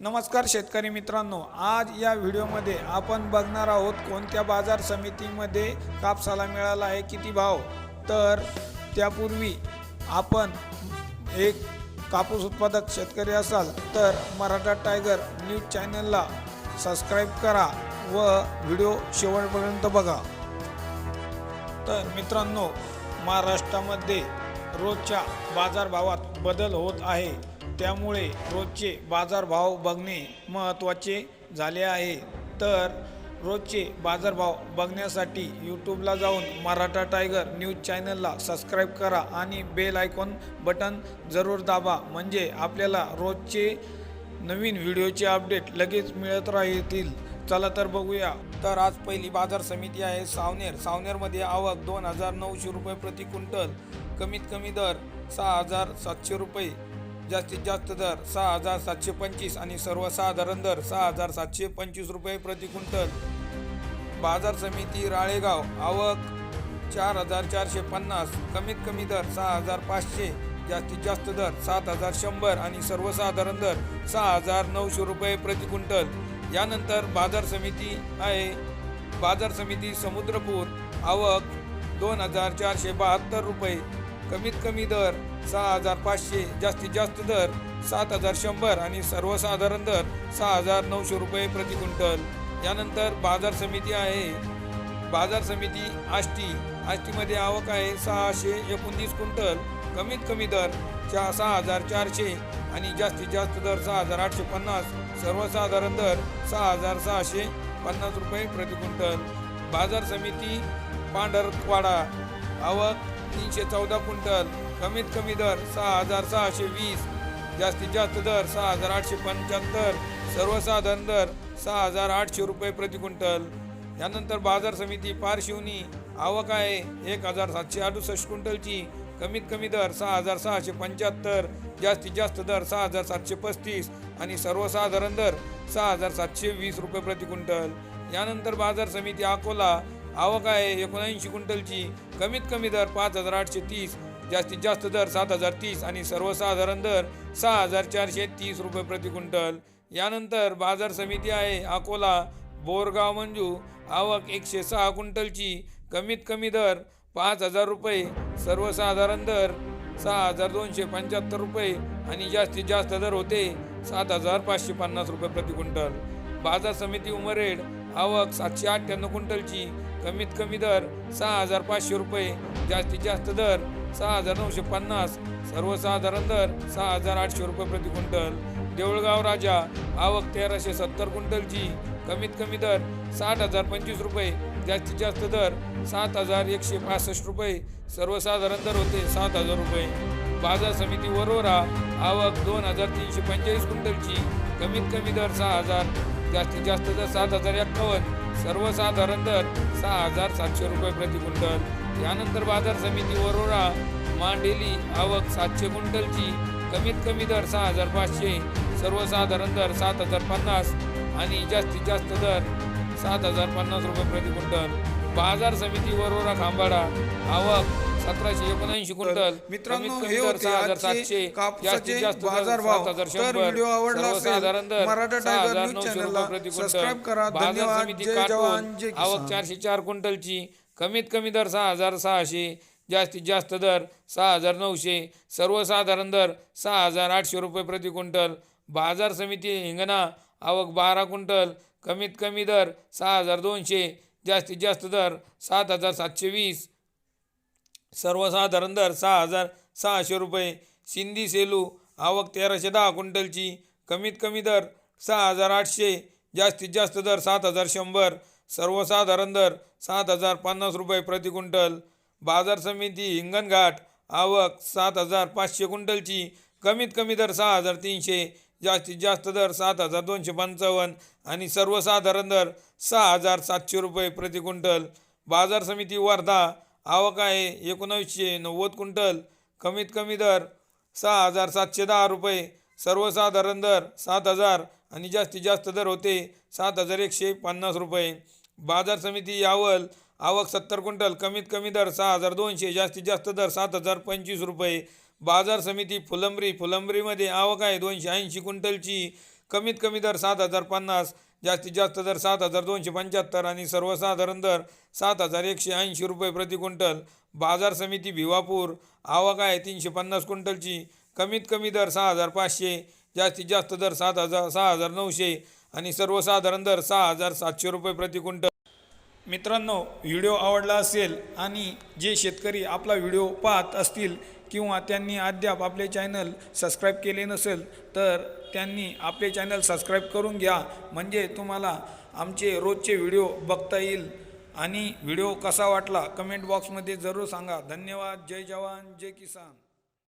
नमस्कार शेतकरी मित्रांनो आज या व्हिडिओमध्ये आपण बघणार आहोत कोणत्या बाजार समितीमध्ये कापसाला मिळाला आहे किती भाव. तर त्यापूर्वी आपण एक कापूस उत्पादक शेतकरी असाल तर मराठा टायगर न्यूज चॅनलला सबस्क्राईब करा व व्हिडिओ शेवटपर्यंत बघा. तर मित्रांनो महाराष्ट्रामध्ये रोजच्या बाजारभावात बदल होत आहे. त्यामुळे रोजचे बाजारभाव बघणे महत्त्वाचे झाले आहे. तर रोजचे बाजारभाव बघण्यासाठी यूट्यूबला जाऊन मराठा टायगर न्यूज चॅनलला सबस्क्राईब करा आणि बेल आयकॉन बटन जरूर दाबा. म्हणजे आपल्याला रोजचे नवीन व्हिडिओचे अपडेट लगेच मिळत राहतील. चला तर बघूया. तर आज पहिली बाजार समिती आहे सावनेर. सावनेरमध्ये आवक दोन हजार नऊशे रुपये प्रति क्विंटल. कमीत कमी दर सहा हजार सातशे रुपये. जास्तीत जास्त दर सहा हजार सातशे पंचवीस आणि सर्वसाधारण दर सहा हजार सातशे पंचवीस रुपये प्रति क्विंटल. बाजार समिती राळेगाव आवक चार हजार चारशे पन्नास. कमीत कमी दर सहा हजार पाचशे. जास्तीत जास्त दर सात हजार शंभर आणि सर्वसाधारण दर सहा हजार नऊशे रुपये प्रति क्विंटल. यानंतर बाजार समिती आहे. बाजार समिती समुद्रपूर आवक दोन हजार चारशे बहात्तर रुपये. कमीत कमी दर सहा हजार पाचशे जास्तीत जास्त दर सात हजार शंभर आणि सर्वसाधारण दर सहा हजार नऊशे रुपये प्रति क्विंटल. यानंतर बाजार समिती आहे. बाजार समिती आष्टी. आष्टीमध्ये आवक आहे सहाशे एकोणतीस क्विंटल. कमीत कमी दर चा सहा हजार चारशे आणि जास्तीत जास्त दर सहा हजार आठशे पन्नास. सर्वसाधारण दर सहा हजार सहाशे पन्नास रुपये प्रति क्विंटल. बाजार समिती पांढरवाडा आवक तीनशे चौदा क्विंटल कमीत कमी दर सहा हजार सहाशे वीस जास्तीत जास्त दर सहा हजार आठशे पंच्याहत्तर सर्वसाधारण दर सहा हजार आठशे रुपये प्रति क्विंटल. यानंतर बाजार समिती पारशिवनी आवक आहे एक हजार सातशे अडुसष्ट क्विंटलची कमीत कमी दर सहा हजार सहाशे पंच्याहत्तर जास्तीत जास्त दर सहा हजार सातशे पस्तीस आणि सर्वसाधारण दर सहा हजार सातशे वीस रुपये प्रति क्विंटल. यानंतर बाजार समिती अकोला आवक आहे एकोणऐंशी क्विंटलची. कमीत कमी दर पाच हजार आठशे तीस जास्तीत जास्त दर सात हजार तीस आणि सर्वसाधारण दर सहा हजार चारशे तीस रुपये प्रति क्विंटल. यानंतर बाजार समिती आहे अकोला बोरगाव मंजू. आवक एकशे सहा क्विंटलची. कमीत कमी दर पाच हजार रुपये सर्वसाधारण दर सहा हजार दोनशे पंच्याहत्तर रुपये आणि जास्तीत जास्त दर होते सात हजार पाचशे पन्नास रुपये प्रति क्विंटल. बाजार समिती उमरेड आवक सातशे अठ्ठ्याण्णव क्विंटलची कमीत कमी दर सहा हजार पाचशे रुपये जास्तीत जास्त दर सहा हजार नऊशे पन्नास सर्वसाधारण दर सहा हजार आठशे रुपये प्रति क्विंटल. देऊळगाव राजा आवक तेराशे सत्तर क्विंटलची कमीत कमी दर साठ हजार पंचवीस रुपये जास्तीत जास्त दर सात हजार एकशे पासष्ट रुपये सर्वसाधारण दर होते सात हजार रुपये. बाजार समिती वरोरा आवक दोन हजार तीनशे पंचेचाळीस क्विंटलची कमीत कमी दर सहा हजार जास्तीत जास्त दर सात हजार एक्कावन्न. सर्वसाधारण दर सहा हजार सातशे रुपये प्रति क्विंटल. यानंतर बाजार समिती वरोरा मांडेली आवक सातशे क्विंटलची. कमीत कमी दर सहा हजार पाचशे. सर्वसाधारण दर सात हजार पन्नास. आणि जास्तीत जास्त दर सात हजार पन्नास रुपये प्रति क्विंटल. बाजार समिती वरोरा खांबाडा आवक सतराशे एकोणऐंशी क्विंटल. मित्रांनो, हे होते आजचे कापसाचे बाजारभाव. तर व्हिडिओ आवडला असेल, मराठा टायगर न्यूज चॅनलला सबस्क्राईब करा. धन्यवाद. जय जवान, जय आवक. चारशे चार क्विंटलची. कमीत कमी दर सहा हजार सहाशे. जास्तीत जास्त दर सहा हजार नऊशे. सर्वसाधारण दर सहा हजार आठशे रुपये प्रति क्विंटल. बाजार समिती हिंगणा आवक बारा क्विंटल. कमीत कमी दर सहा हजार दोनशे. जास्तीत जास्त दर सात हजार सातशे वीस. सर्वसाधारण दर सहा हजार सहाशे रुपये. सिंधी सेलू आवक तेराशे दहा क्विंटलची. कमीत कमी दर सहा हजार आठशे. जास्तीत जास्त दर सात हजार शंभर. सर्वसाधारण दर सात हजार पन्नास रुपये प्रति क्विंटल. बाजार समिती हिंगणघाट आवक सात हजार पाचशे क्विंटलची. कमीत कमी दर सहा हजार तीनशे. जास्तीत जास्त दर सात हजार दोनशे पंचावन्न. आणि सर्वसाधारण दर सहा हजार सातशे रुपये प्रति क्विंटल. बाजार समिती वर्धा आवक आहे. एकोणावीसशे नव्वद क्विंटल. कमीत कमी दर सहा हजार सातशे दहा रुपये. सर्वसाधारण दर सात हजार आणि जास्तीत जास्त दर होते सात हजार एकशे पन्नास रुपये. बाजार समिती यावल. आवक सत्तर क्विंटल. कमीत कमी दर सहा हजार दोनशे. जास्तीत जास्त दर सात हजार पंचवीस रुपये. बाजार समिती फुलंब्री. फुलंब्रीमध्ये आवक आहे दोनशे ऐंशी क्विंटलची. कमीत कमी दर सात हजार पन्नास. जास्तीत जास्त दर सात हजार दोनशे पंच्याहत्तर आणि सर्वसाधारण दर सात हजार एकशे ऐंशी रुपये प्रति क्विंटल. बाजार समिती भिवापूर आवक आहे तीनशे पन्नास क्विंटलची. कमीत कमी दर सहा हजार पाचशे जास्तीत जास्त दर सात हजार सहा हजार नऊशे आणि सर्वसाधारण दर सहा हजार सातशे रुपये प्रति क्विंटल. मित्रांनो व्हिडिओ आवडला असेल आणि जे शेतकरी आपला व्हिडिओ पाहत असतील किंवा त्यांनी अद्याप आपले चॅनल सबस्क्राईब केले नसेल तर त्यांनी आपले चॅनल सबस्क्राईब करून घ्या. म्हणजे तुम्हाला आमचे रोजचे व्हिडिओ बघता येईल. आणि व्हिडिओ कसा वाटला? कमेंट बॉक्समध्ये जरूर सांगा. धन्यवाद. जय जवान. जय किसान.